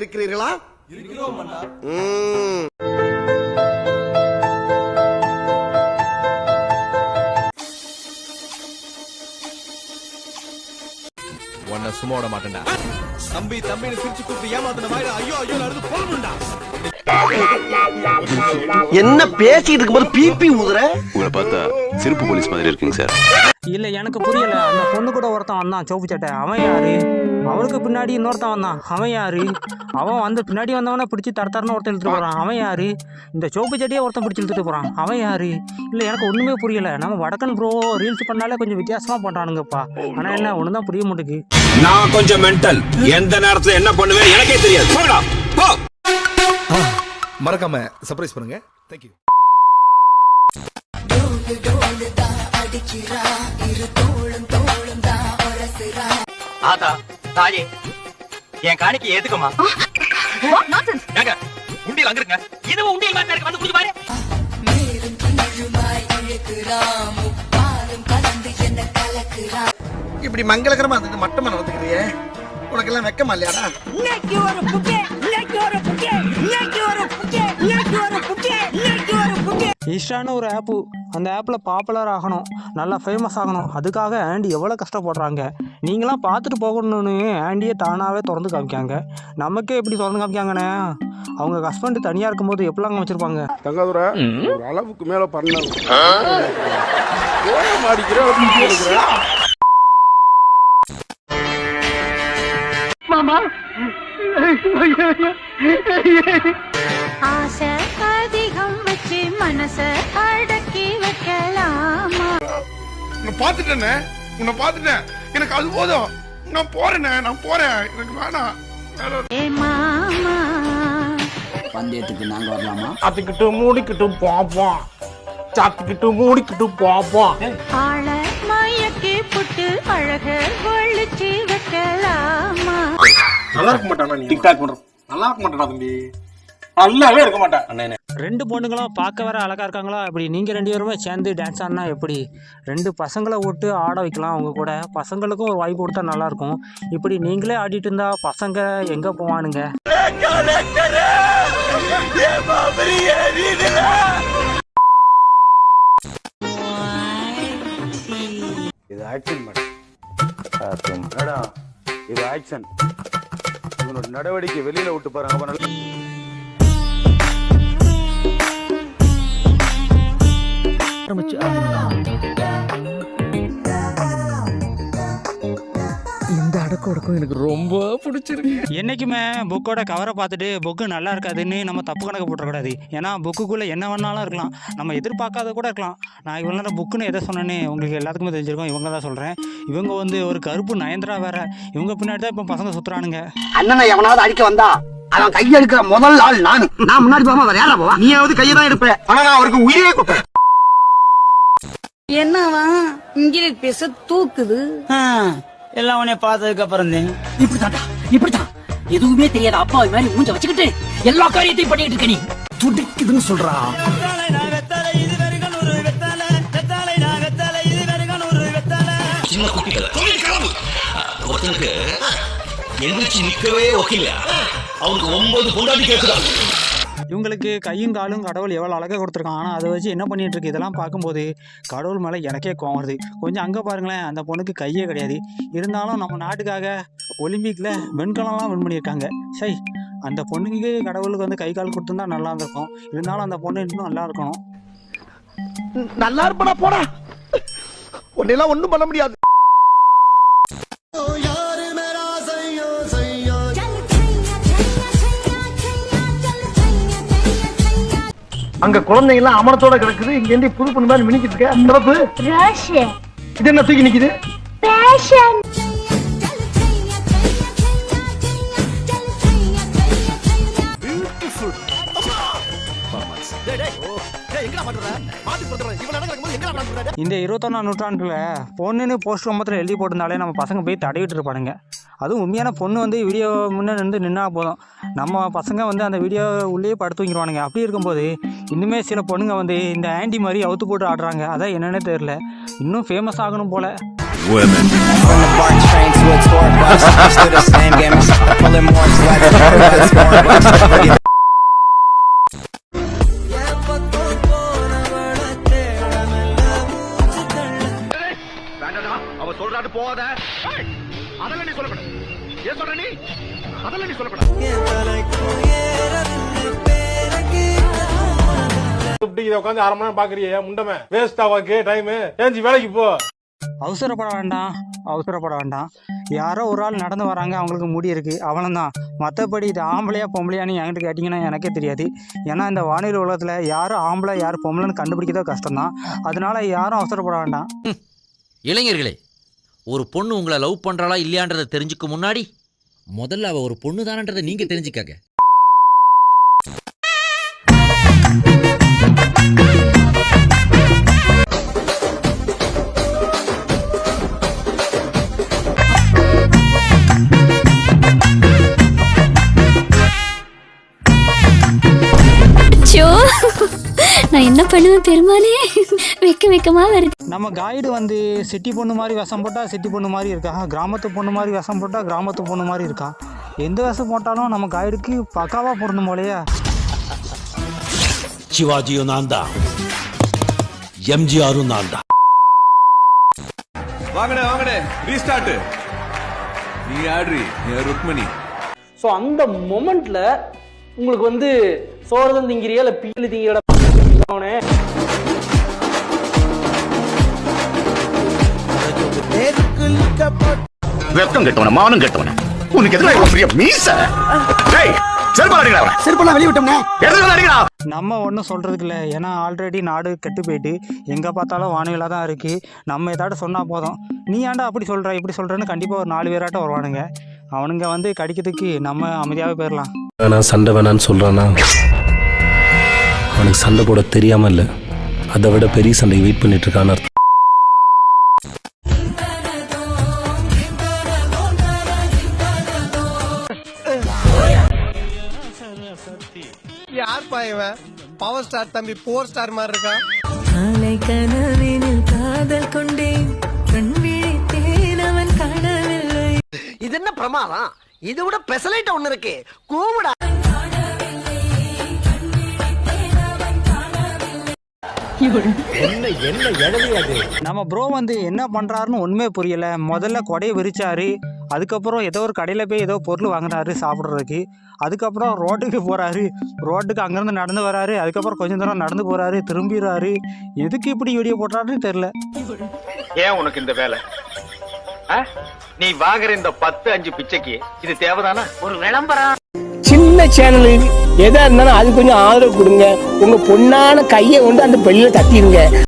இருக்கிறீர்களா. உன்னை சும்மா விட மாட்டேன்டா. தம்பி தம்பின்னு சிரிச்சு கூப்பிட்டு ஏமாத்தின மாதிரி ஐயோ ஐயோ நடந்து போகணும்டா. என்ன பேசிட்டு இருக்கும்போது பிபி ஊதுற? உங்களை பார்த்தா சிறப்பு போலீஸ் மாதிரி இருக்குங்க சார். இல்ல எனக்கு புரியல. அந்த பொண்ணு கூட ஒருத்தன் வந்தான் சோப்பு சட்டை. அவன் யாரு? அவளுக்கு பின்னாடி இன்னொருத்தன் வந்தான். அவன் யாரு? அவன் வந்து பின்னாடி வந்தவன பிடிச்சி தர தரன்னு ஒருத்தன் இழுத்துட்டு போறான். அவன் யாரு? இந்த சோப்பு சட்டையே ஒருத்தன் பிடிச்சி இழுத்துட்டு போறான். அவன் யாரு? இல்ல எனக்கு ஒண்ணுமே புரியல. நம்ம வடக்கன் ப்ரோ ரீல்ஸ் பண்ணாலே கொஞ்சம் வித்தியாசமா பண்றானுங்கப்பா. ஆனா என்ன ஒண்ணுதான் புரிய மாட்டேங்குது. நான் கொஞ்சம் மென்டல் எந்த நேரத்துல என்ன பண்ணுவேன் எனக்கே தெரியாது. போடா போ. மறக்காம சர்ப்ரைஸ் பண்ணுங்க. தேங்க்யூ ஆத்தா தாயே என் காணிக்கு ஏத்துக்கமா ஏங்க உண்டியல் அங்க இருங்க இதுவும் உண்டியல் மாதிரி இருக்கு வந்து குடிச்சு பாரு. இப்படி மங்களகரமா இருந்தது மட்டமா நடந்துக்கிறியே? உனக்கு எல்லாம் வெக்கமா இல்லையாடா? இன்ஸ்டான்னு ஒரு ஆப்பு அந்த ஆப்பில் பாப்புலர் ஆகணும். நல்லா ஃபேமஸ் ஆகணும். அதுக்காக ஆண்டி எவ்வளோ கஷ்டப்படுறாங்க. நீங்களாம் பார்த்துட்டு போகணும்னு ஆண்டியே தானாகவே திறந்து காமிக்காங்க. நமக்கே எப்படி திறந்து காமிக்காங்கண்ணே? அவங்க ஹஸ்பண்ட் தனியாக இருக்கும்போது எப்படிலாங்க வச்சுருப்பாங்க தங்காதுரை ஒரு அளவுக்கு மேல இருக்கிற ஆசை. அதிகம் வச்சு மனச அடக்கி வைக்கலாமா? உன்னை பார்த்துட்டேனே உன்னை பார்த்துட்டேன். எனக்கு அது போதும். நான் போறேனே நான் போறேன். எனக்கு வேணாம். ஏ மாமா. அதுக்கிட்டு மூடிக்கிட்டு பார்ப்போம் சாத்துக்கிட்டு மூடிக்கிட்டு பார்ப்போம் ஆள மயக்கி புட்டு அழக ஒழிச்சு வைக்கலாமா? நல்லா இருக்க மாட்டானா நீ? டிக்டாக் பண்ற நல்லா இருக்க மாட்டானா தம்பி? நல்லாவே இருக்க மாட்டேன் ரெண்டு பொண்ணுங்களும் பார்க்க வர அழகாக இருக்காங்களா? இப்படி நீங்கள் ரெண்டு பேருமே சேர்ந்து டான்ஸ் ஆடினா எப்படி? ரெண்டு பசங்களை விட்டு ஆட வைக்கலாம் அவங்க கூட. பசங்களுக்கும் ஒரு வாய்ப்பு கொடுத்தா நல்லாயிருக்கும் இப்படி நீங்களே ஆடிட்டு இருந்தா பசங்க எங்கே போவானுங்க? இது ஆக்ஷன் மேடம். மேடம் இது ஆக்ஷன் இவனோட நடவடிக்கை வெளியில விட்டு பாருங்க அப்ப நல்லா என்றைக்குமே புக்கோட கவரை பார்த்துட்டு புக்கு நல்லா இருக்காதுன்னு நம்ம தப்பு கணக்கு போட்டுறக்கூடாது. ஏன்னா புக்குக்குள்ளே என்ன வேணாலும் இருக்கலாம். நம்ம எதிர்பார்க்காத கூட இருக்கலாம். நான் இவ்வளோ நேரம் புக்குன்னு எதை சொன்னேன்னு உங்களுக்கு எல்லாத்துக்குமே தெரிஞ்சிருக்கும். இவங்க தான் சொல்கிறேன் இவங்க வந்து ஒரு கருப்பு நயன்தரா வேற. இவங்க பின்னாடி தான் இப்போ பசங்க சுற்றுறானுங்க அண்ணனை எவனாவது அடிக்க வந்தா அவன் கையெடுக்கிற முதல் ஆள் நானு. நான் முன்னாடி போகாம வேற போவா? நீயாவது கையை தான் எடுப்ப. ஆனா நான் அவருக்கு உயிரே கொடுப்பேன் என்னவா? இங்கிலீஷ் பேச தூக்குது. எல்லாம் உன்னை பார்த்ததுக்கு அப்புறம் தான். இப்படித்தான்டா இப்படித்தான் எதுவுமே தெரியாத அப்பா மாதிரி மூஞ்ச வச்சுக்கிட்டு எல்லா காரியத்தையும் பண்ணிட்டு இருக்க நீ. துடிக்குதுன்னு சொல்றா. ஒருத்தனுக்கு எந்திரிச்சு நிக்கவே ஒக்கில்ல அவனுக்கு ஒன்பது பொண்டாட்டி கேட்கிறான் இவங்களுக்கு கையும் காலும் கடவுள் எவ்வளோ அழகாக கொடுத்துருக்கான். ஆனால் அதை வச்சு என்ன பண்ணிட்டு இருக்கு? இதெல்லாம் பார்க்கும்போது கடவுள் மேலே எனக்கே கோவம் வருது. கொஞ்சம் அங்கே பாருங்களேன் அந்த பொண்ணுக்கு கையே கிடையாது. இருந்தாலும் நம்ம நாட்டுக்காக ஒலிம்பிக்கில் வெண்கலம்லாம் வின் பண்ணியிருக்காங்க. சரி அந்த பொண்ணுக்கு கடவுளுக்கு வந்து கை கால் கொடுத்துருந்தா நல்லா இருந்திருக்கும். இருந்தாலும் அந்த பொண்ணு இன்னும் நல்லா இருக்கணும். நல்லா இருப்படா போடா. உன்னெல்லாம் ஒன்றும் பண்ண முடியாது. அங்க குழந்தைங்க எல்லாம் அமரத்தோட கிடக்குது. இங்க இருந்து புது பொண்ணு மாதிரி மினிக்கிட்டு இருக்க. சிறப்பு இது என்ன தூக்கி நிக்குது? இந்த இருபத்தொன்னாம் நூற்றாண்டில் பொண்ணுன்னு போஸ்ட் ரொம்பத்தில் எழுதி போட்டிருந்தாலே நம்ம பசங்க போய் தடவிட்டு இருப்பானுங்க. அதுவும் உண்மையான பொண்ணு வந்து வீடியோ முன்னே நின்று நின்னா போதும். நம்ம பசங்க வந்து அந்த வீடியோ உள்ளே படுத்து தூங்கிடுவானுங்க அப்படி இருக்கும்போது இன்னுமே சில பொண்ணுங்க வந்து இந்த ஆண்டி மாதிரி அவுத்து போட்டு ஆடுறாங்க. அதான் என்னன்னே தெரில இன்னும் ஃபேமஸ் ஆகணும் போல். அவ சொல்றாட்டு போகாத. அதெல்லாம் நீ சொல்லக்கூடாது. ஏன் சொல்ற நீ? அதெல்லாம் நீ சொல்லக்கூடாது உட்காந்து அரை மணி நேரம் பாக்குறியே முண்டமே. வேஸ்ட் ஆவாக்கு டைம் ஏஞ்சி வேலைக்கு போ. அவசரப்பட வேண்டாம் அவசரப்பட வேண்டாம். யாரோ ஒரு ஆள் நடந்து வராங்க அவங்களுக்கு முடி இருக்குது அவ்வளோதான் மற்றபடி இது ஆம்பளையா பொம்பளையான்னு என்கிட்ட கேட்டிங்கன்னா எனக்கே தெரியாது. ஏன்னா இந்த வானிலை உலகத்தில் யாரும் ஆம்பளை யார் பொம்பளைன்னு கண்டுபிடிக்கிறதோ கஷ்டம்தான். அதனால யாரும் அவசரப்பட வேண்டாம். இளைஞர்களே ஒரு பொண்ணு உங்களை லவ் பண்றாளா இல்லையான்றதை தெரிஞ்சுக்க முன்னாடி முதல்ல அவ ஒரு பொண்ணு தானன்றதை நீங்க தெரிஞ்சுக்கங்க. நான் என்ன பண்ணுவேன் பெருமானே வெக்க வெக்கமா வருது. நம்ம கைடு வந்து சிட்டி பொண்ணு மாதிரி விஷம் போட்டால் சிட்டி பொண்ணு மாதிரி இருக்கா? கிராமத்து பொண்ணு மாதிரி விஷம் போட்டால் கிராமத்து பொண்ணு மாதிரி இருக்கா? எந்த விஷம் போட்டாலும் நம்ம கைடுக்கு பக்காவாக பொருந்தும் போலையா. சிவாஜியும் நான் தான். எம்ஜிஆரும் நான் தான். வாங்கடே வாங்கடே. ரீஸ்டார்ட் நீ ஆட்ரி நீ ருக்மணி. ஸோ அந்த மொமெண்ட்ல உங்களுக்கு வந்து சோறு திங்கிறியா இல்லை பீலு திங்கிற வெக்கம் கெட்டவன மானம் கெட்டவன. உனக்கு எதுல இவ்வளவு பெரிய மீச? டேய் செருப்பால அடிங்கடா அவனை. செருப்பெல்லாம் வெளியே விட்டோம்னே. எடுத்து அடிங்கடா? நம்ம ஒன்றும் சொல்கிறதுக்கு இல்லை. ஏன்னா ஆல்ரெடி நாடு கெட்டு போயிட்டு எங்கே பார்த்தாலும் வானிலை தான் இருக்குது நம்ம ஏதாட்டும் சொன்னால் போதும். நீ ஏன்டா அப்படி சொல்கிற இப்படி சொல்கிறேன்னு கண்டிப்பாக ஒரு நாலு பேராட்டம் வருவானுங்க. அவனுங்க வந்து கடிக்கிறதுக்கு நம்ம அமைதியாகவே போயிடலாம் நான் சண்டை வேணான்னு சொல்றானா? அவனுக்கு சண்டை போட தெரியாம இல்ல. அதை விட பெரிய சண்டை வெயிட் பண்ணிட்டு இருக்கான்னு அர்த்தம். யார்ப்பா இவன் பவர் ஸ்டார் தம்பி போர் ஸ்டார் மாதிரி இருக்கான் காலை கனவினில் காதல் கொண்டேன். கண் விழித்தேன் அவன் காணவில்லை இது என்ன பிரமாதம்? இது விட பெசலைட் ஒண்ணு இருக்கு. கூவிடா. நம்ம ப்ரோ வந்து என்ன பண்ணுறாருன்னு ஒன்றுமே புரியலை. முதல்ல கொடையை விரிச்சாரு. அதுக்கப்புறம் ஏதோ ஒரு கடையில் போய் ஏதோ பொருள் வாங்குறாரு சாப்பிட்றதுக்கு. அதுக்கப்புறம் ரோட்டுக்கு போகிறாரு ரோட்டுக்கு அங்கேருந்து நடந்து வராரு. அதுக்கப்புறம் கொஞ்சம் தூரம் நடந்து போகிறாரு திரும்பிடுறாரு. எதுக்கு இப்படி வீடியோ போடுறாருன்னு தெரில ஏன் உனக்கு இந்த வேலை? ஆ? நீ வாங்குற இந்த பத்து அஞ்சு பிச்சைக்கு இது தேவைதானா? ஒரு விளம்பரம். சின்ன சேனல் எதா இருந்தாலும் அது கொஞ்சம் ஆதரவு கொடுங்க. உங்க பொண்ணான கையை கொண்டு அந்த பெல்லில தட்டிடுங்க.